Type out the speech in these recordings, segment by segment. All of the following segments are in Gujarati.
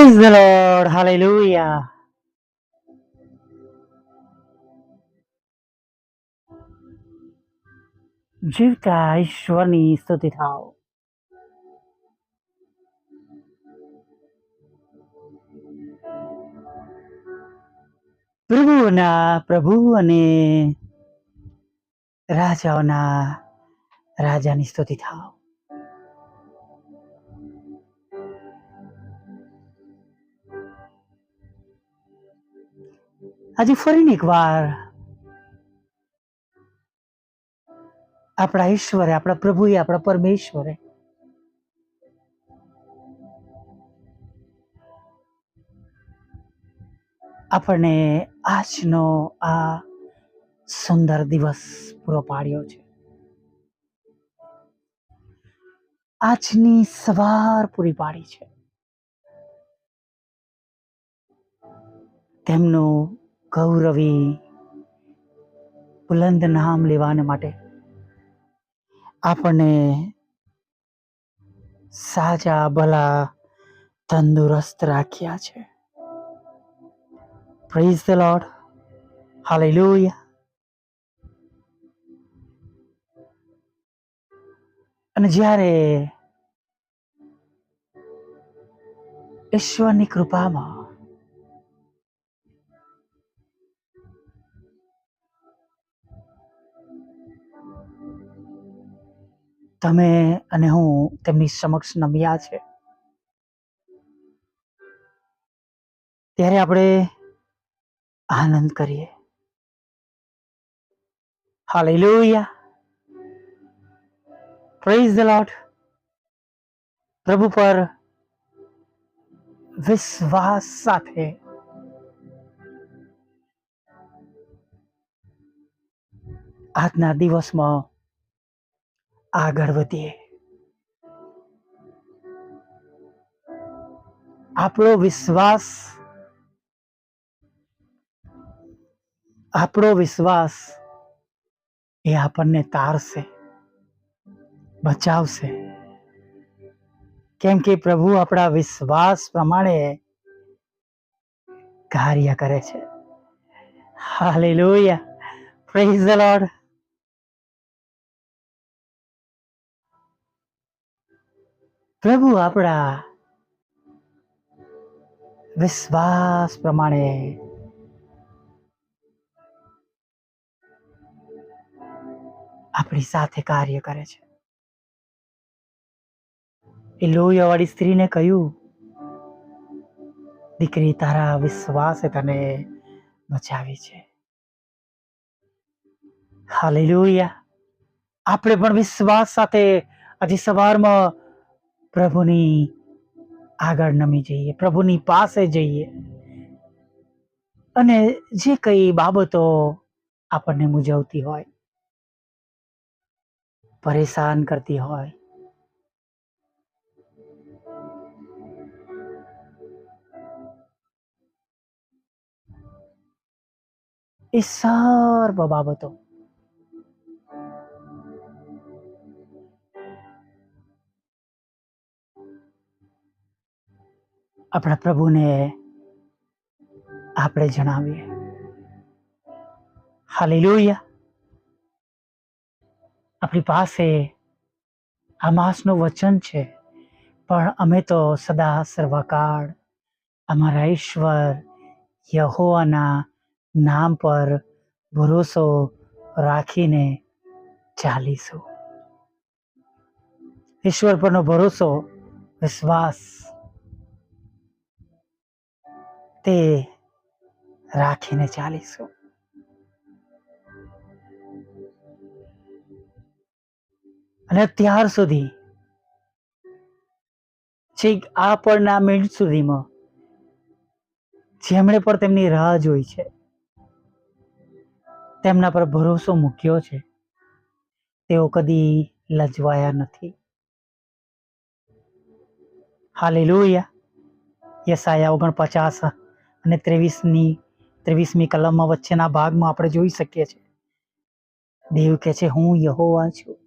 Praise the Lord. Hallelujah. જીવતા ઈશ્વરની સ્તુતિ થાવ પ્રભુઓના પ્રભુ અને રાજાઓના રાજાની સ્તુતિ થાવ આજે ફરીને એક વાર આપણા ઈશ્વરે, આપણા પ્રભુએ, આપણા પરમેશ્વરે આપણને આજનો આ સુંદર દિવસ પૂરો પાડ્યો છે. આજની સવાર પૂરી પાડી છે. તેમનું ગૌરવી બુલંદ નામ લેવાને માટે આપણને સાજા, ભલા, તંદુરસ્ત રાખ્યા છે. પ્રેઝ ધ લોર્ડ હાલેલુયા અને જ્યારે ઈશ્વરની કૃપામાં તમે અને હું તેમની સમક્ષ નમ્યા છે. ત્યારે આપણે આનંદ કરીએ. હાલેલુયા. પ્રેઝ ધ લોર્ડ પ્રભુ પર વિશ્વાસ સાથે. આજના દિવસમાં આગળ વધીએ. આપણો વિશ્વાસ આપણો વિશ્વાસ એ આપણને તારશે, બચાવશે. કેમ કે પ્રભુ આપણા વિશ્વાસ પ્રમાણે કાર્ય કરે છે. હાલેલુયા. પ્રેઝ ધ લોર્ડ પ્રભુ આપણા વિશ્વાસ પ્રમાણે આપણી સાથે કાર્ય કરે છે. એ લોહીવાળી સ્ત્રીને કહ્યું, દીકરી, તારા વિશ્વાસે તને બચાવી છે. હાલેલુયા. આપણે પણ વિશ્વાસ સાથે આજે સવારમાં પ્રભુની આગળ નમી જઈએ, પ્રભુની પાસે જઈએ. અને જે કઈ બાબતો આપણને મૂંઝવતી હોય, પરેશાન કરતી હોય, એ સર્વ બાબતો આપણા પ્રભુને આપણે જણાવીએ. હાલેલુયા. આપણી પાસે આ માસનું વચન છે, પણ અમે તો સદા સર્વકાળ અમારા ઈશ્વર યહોવાના નામ પર ભરોસો રાખીને ચાલીશું. ઈશ્વર પરનો ભરોસો, વિશ્વાસ તે રાખીને ચાલીશું. અને ત્યાર સુધી છેક આ પળના મિનિટ સુધીમાં જેમણે પણ તેમની રાહ જોઈ છે, તેમના પર ભરોસો મૂક્યો છે, તેઓ કદી લજવાયા નથી. હાલેલુયા. યસાયા ઓગણપચાસ. અને ત્રેવીસની, ત્રેવીસમી કલમમાં વચ્ચેના ભાગમાં આપણે જોઈ શકીએ છીએ. દેવ કે છે, હું યહોવા છું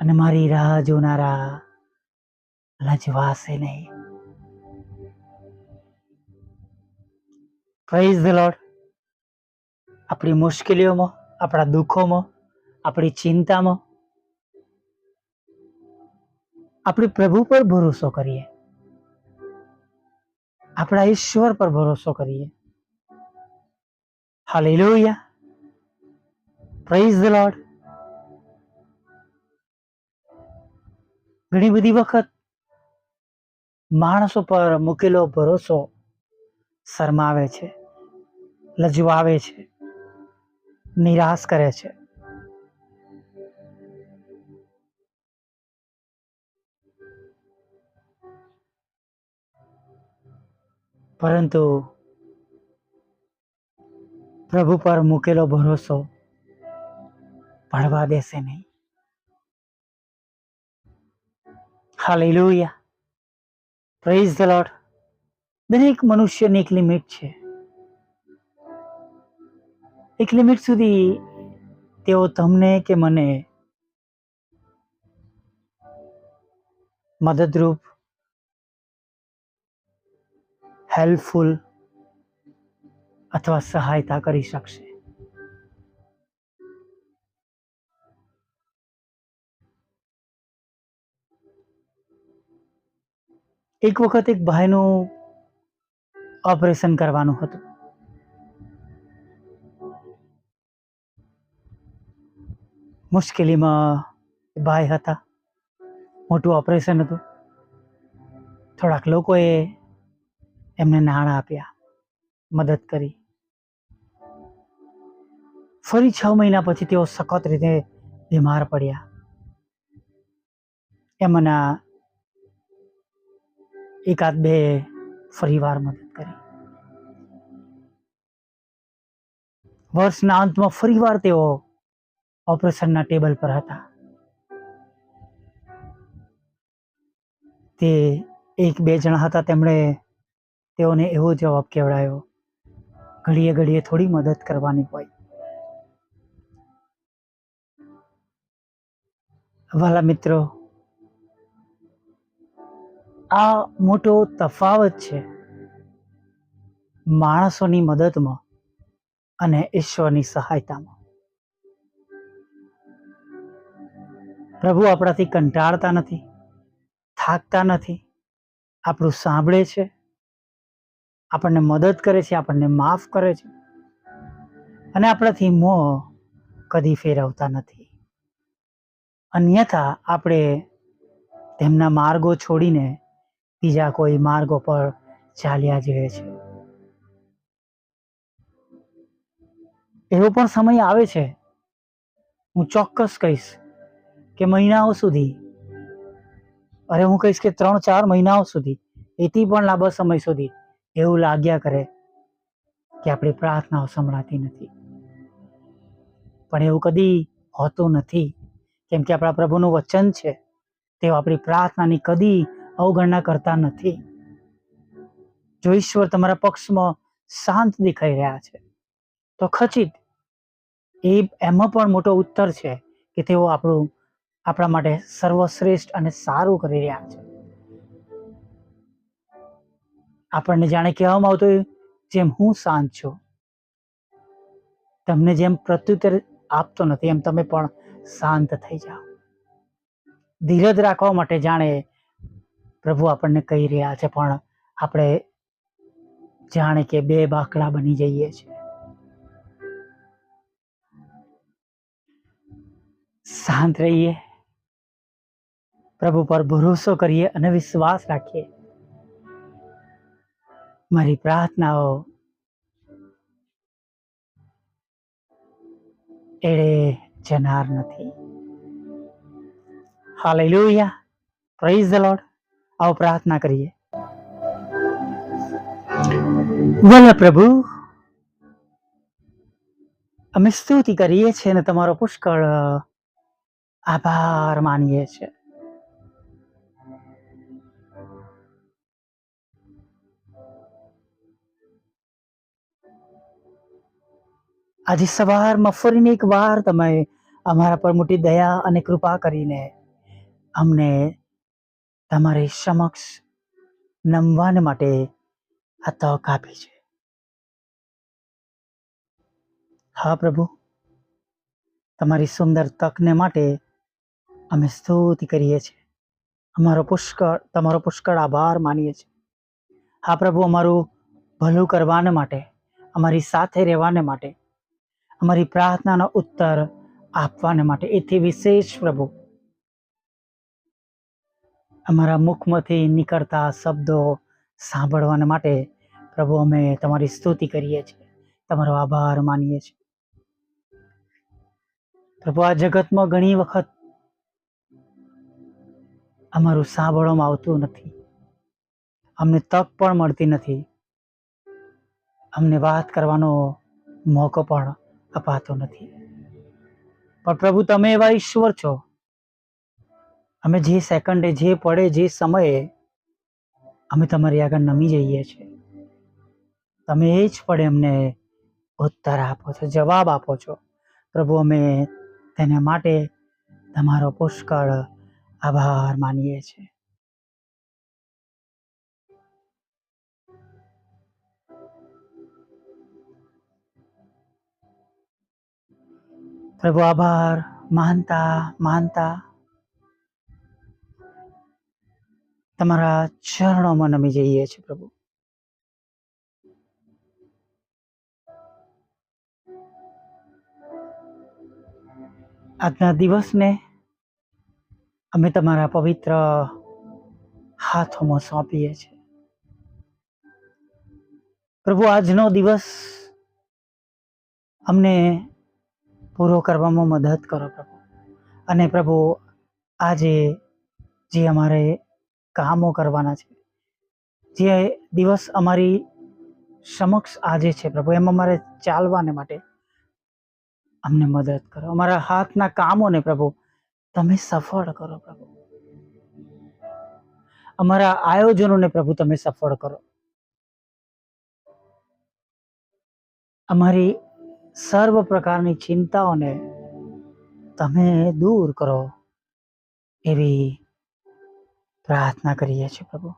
અને મારી રાહ જોનારા લજવાશે નહીં. પ્રેઝ ધ લોર્ડ આપણી મુશ્કેલીઓમાં, આપણા દુઃખોમાં, આપણી ચિંતામાં, આપણે પ્રભુ પર ભરોસો કરીએ. આપણા ઈશ્વર પર ભરોસો કરીએ. હાલેલુયા પ્રેઝ ધ લોર્ડ ઘણી બધી વખત માણસો પર મૂકેલો ભરોસો શરમાવે છે, લજવાવે છે, નિરાશ કરે છે. પરંતુ પ્રભુ પર મૂકેલો ભરોસો પડવા દેશે નહીં. હાલેલુયા. પ્રેઝ ધ લોટ દરેક મનુષ્યની એક લિમિટ છે. એક લિમિટ સુધી તેઓ તમને કે મને મદદરૂપ હેલ્પફુલ અથવા સહાયતા કરી શકશે. એક વખત એક ભાઈનું ઓપરેશન કરવાનું હતું. મુશ્કેલીમાં ભાઈ હતા. મોટું ઓપરેશન હતું. થોડાક લોકોએ એમને નાણાં આપ્યા, મદદ કરી. ફરી છ મહિના પછી તેઓ સખત રીતે બીમાર પડ્યા. એમના એકાદ બે ફરીવાર મદદ કરી. વર્ષના અંતમાં ફરીવાર તેઓ ઓપરેશનના ટેબલ પર હતા. તે એક બે જણા હતા, તેમણે તેઓને એવો જવાબ કેવડાયો? ઘડીએ ઘડીએ થોડી મદદ કરવાની હોય. વાલા મિત્રો, આ મોટો તફાવત છે માણસોની મદદમાં અને ઈશ્વરની સહાયતામાં. પ્રભુ આપણાથી કંટાળતા નથી, થાકતા નથી, આપણું સાંભળે છે આપણને મદદ કરે છે, આપણને માફ કરે છે. અને આપણાથી મોં કદી ફેરવતા નથી. અન્યથા આપણે તેમના માર્ગો છોડીને બીજા કોઈ માર્ગો પર ચાલ્યા જઈએ છે એવો પણ સમય આવે છે. હું ચોક્કસ કહીશ કે મહિનાઓ સુધી, અરે હું કહીશ કે ત્રણ ચાર મહિનાઓ સુધી, એથી પણ લાંબા સમય સુધી એવું લાગ્યા કરે કે આપણી પ્રાર્થનાઓ સંભળાતી નથી. પણ એવું કદી હોતું નથી. કેમ કે આપણા પ્રભુનું વચન છે, તેઓ આપણી પ્રાર્થનાની કદી અવગણના કરતા નથી. જો ઈશ્વર તમારા પક્ષમાં શાંત દેખાઈ રહ્યા છે, તો ખચિત. એ એમાં પણ મોટો ઉત્તર છે કે તેઓ આપણું, આપણા માટે સર્વશ્રેષ્ઠ અને સારું કરી રહ્યા છે. આપણને જાણે કહેવામાં આવતું હોય, જેમ હું શાંત છું. તમને જેમ પ્રત્યુત્તર આપતો નથી એમ તમે પણ શાંત થઈ જાઓ. ધીરજ રાખવા માટે જાણે પ્રભુ આપણને કહી રહ્યા છે પણ આપણે જાણે કે બે બાકડા બની જઈએ છીએ. શાંત રહીએ પ્રભુ પર ભરોસો કરીએ અને વિશ્વાસ રાખીએ. મારી પ્રાર્થનાઓ એળે જનાર નથી. હાલેલુયા પ્રેઝ ધ લોર્ડ આવો પ્રાર્થના કરીએ. વલ પ્રભુ, અમે સ્તુતિ કરીએ છીએ અને તમારો પુષ્કળ આભાર માનીએ છીએ. આજે સવારમાં ફરીને એક વાર તમે અમારા પર મોટી દયા અને કૃપા કરીને અમને તમારી સમક્ષ નમવાને માટે આ તક આપી છે. હા પ્રભુ, તમારી સુંદર તકને માટે અમે સ્તુતિ કરીએ છીએ. અમારો પુષ્કળ, તમારો પુષ્કળ આભાર માનીએ છીએ. હા પ્રભુ, અમારું ભલું કરવાને માટે, અમારી સાથે રહેવાને માટે અમારી પ્રાર્થનાનો ઉત્તર આપવાને માટે. એથી વિશેષ પ્રભુ, અમારા મુખમાંથી નીકળતા શબ્દો સાંભળવાને માટે પ્રભુ અમે તમારી સ્તુતિ કરીએ છીએ. તમારો આભાર માનીએ છીએ. પ્રભુ, આ જગતમાં ઘણી વખત અમારું સાંભળવામાં આવતું નથી. અમને તક પણ મળતી નથી. અમને વાત કરવાનો મોકો પણ અપાતો નથી. પણ પ્રભુ, તમે એવા ઈશ્વર છો. અમે જે સેકન્ડે, જે પડે, જે સમયે અમે તમારી આગળ નમી જઈએ છીએ. તમે એ જ પડે અમને ઉત્તર આપો છો, જવાબ આપો છો. પ્રભુ, અમે તેને માટે તમારો પુષ્કળ આભાર માનીએ છીએ. પ્રભુ આભાર. માનતા માનતા તમારા ચરણોમાં નમી જઈએ છીએ પ્રભુ. આજના દિવસને અમે તમારા પવિત્ર હાથોમાં સોંપીએ છીએ. પ્રભુ, આજનો દિવસ અમને પૂરો કરવામાં મદદ કરો પ્રભુ. અને પ્રભુ, આજે જે અમારે કામો કરવાના છે, જે દિવસ અમારી સમક્ષ આજે છે પ્રભુ, એમાં અમારે ચાલવાને માટે અમને મદદ કરો. અમારા હાથના કામોને પ્રભુ, તમે સફળ કરો પ્રભુ. અમારા આયોજનોને પ્રભુ, તમે સફળ કરો. અમારી સર્વ પ્રકારની ચિંતાઓને તમે દૂર કરો એવી પ્રાર્થના કરીએ છીએ પ્રભુ.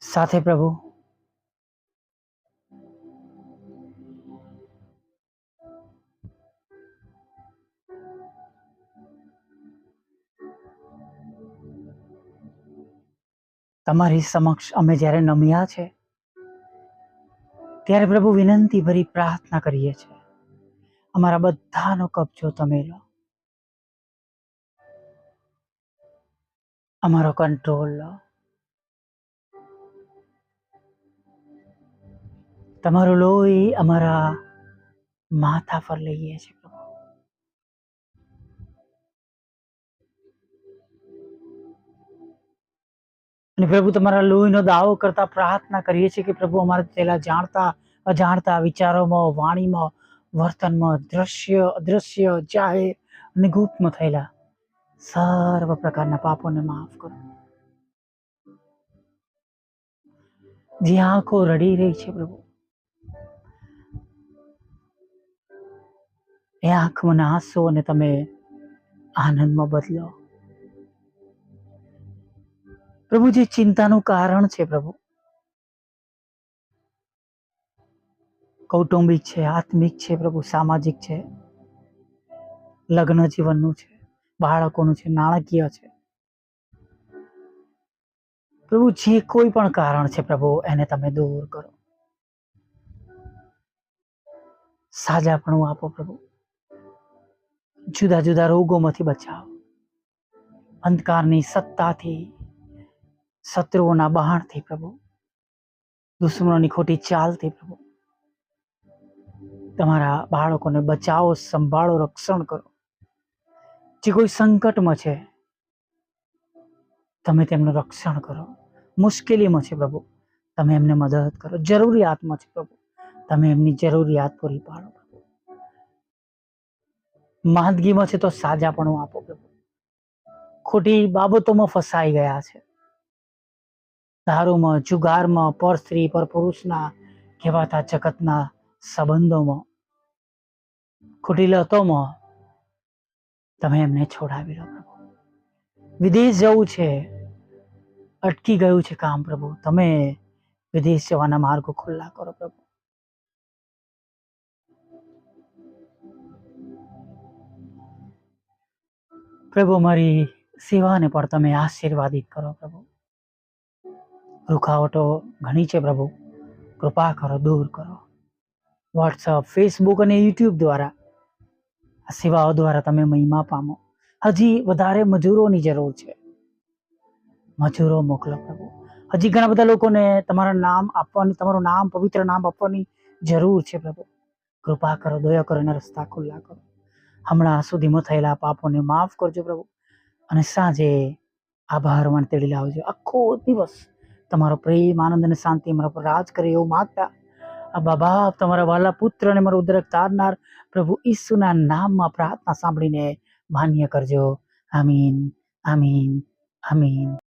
સાથે પ્રભુ તમારી સમક્ષ અમે જ્યારે નમ્યા છે, ત્યારે પ્રભુ વિનંતી ભરી પ્રાર્થના કરીએ છીએ. અમારા બધાનો કબજો તમે લો. અમારો કંટ્રોલ લો. તમારું લોહી અમારા માથા પર લઈએ છીએ પ્રભુ. અને પ્રભુ, તમારા લોહીનો દાવો કરતા પ્રાર્થના કરીએ છીએ કે પ્રભુ અમારે પેલા જાણતા, અજાણતા વિચારોમાં, વાણીમાં, વર્તનમાં દ્રશ્ય, અદ્રશ્ય જાહેર અને ગુપ્તમાં થયેલા સર્વ પ્રકારના પાપોને માફ કરો. જે આંખો રડી રહી છે પ્રભુ, એ આંખમાં આંસુ અને તમે આનંદમાં બદલો. પ્રભુ જે ચિંતાનું કારણ છે પ્રભુ. કૌટુંબિક છે, આત્મિક છે પ્રભુ, સામાજિક છે. લગ્ન જીવનનું છે, બાળકોનું છે, નાણાકીય છે. પ્રભુ, જે કોઈ પણ કારણ છે પ્રભુ, એને તમે દૂર કરો. સાજાપણું આપો પ્રભુ. જુદા જુદા રોગોમાંથી બચાવો. અંધકારની સત્તાથી શત્રુઓના બહાણથી પ્રભુ. દુશ્મનોની ખોટી ચાલથી પ્રભુ. તમારા બાળકોને બચાવો, સંભાળો, રક્ષણ કરો. જે કોઈ સંકટમાં છે, તમે તેમનું રક્ષણ કરો. મુશ્કેલીમાં છે પ્રભુ. તમે એમને મદદ કરો. જરૂરિયાતમાં છે પ્રભુ. તમે એમની જરૂરિયાત પૂરી પાડો માંદગીમાં છે તો સાજાપણું આપો પ્રભુ. ખોટી બાબતોમાં ફસાઈ ગયા છે. દારૂમાં જુગારમાં પર સ્ત્રી પર પુરુષના કહેવાતા જગતના સંબંધોમાં ખોટી લતોમાં તમે એમને છોડાવી લો પ્રભુ. વિદેશ જવું છે, અટકી ગયું છે કામ પ્રભુ. તમે વિદેશ જવાના માર્ગો ખુલ્લા કરો પ્રભુ. પ્રભુ મારી સેવાને પણ તમે આશીર્વાદિત કરો પ્રભુ. રૂખાવટો ઘણી છે પ્રભુ. કૃપા કરો, દૂર કરો. વોટ્સઅપ ફેસબુક અને યુટ્યુબ દ્વારા આ સેવાઓ દ્વારા તમે મહિમા પામો. હજી વધારે મજૂરોની જરૂર છે. મજૂરો મોકલો પ્રભુ. હજી ઘણા બધા લોકોને તમારા નામ આપવાની, તમારું નામ, પવિત્ર નામ આપવાની જરૂર છે પ્રભુ. કૃપા કરો, દયા કરો અને રસ્તા ખુલ્લા કરો. હમણાં સુધીમાં થયેલા પાપોને માફ કરજો પ્રભુ. અને સાંજે આભાર માણ તેડી લાવજો. આખો દિવસ તમારો પ્રેમ, આનંદ અને શાંતિ મારા પર રાજ કરે એવું માગતા. આ બાબા તમારા વાલા પુત્ર અને મારો ઉદ્રક તારનાર પ્રભુ ઈસુના નામમાં પ્રાર્થના સાંભળીને માન્ય કરજો. આમીન આમીન આમીન.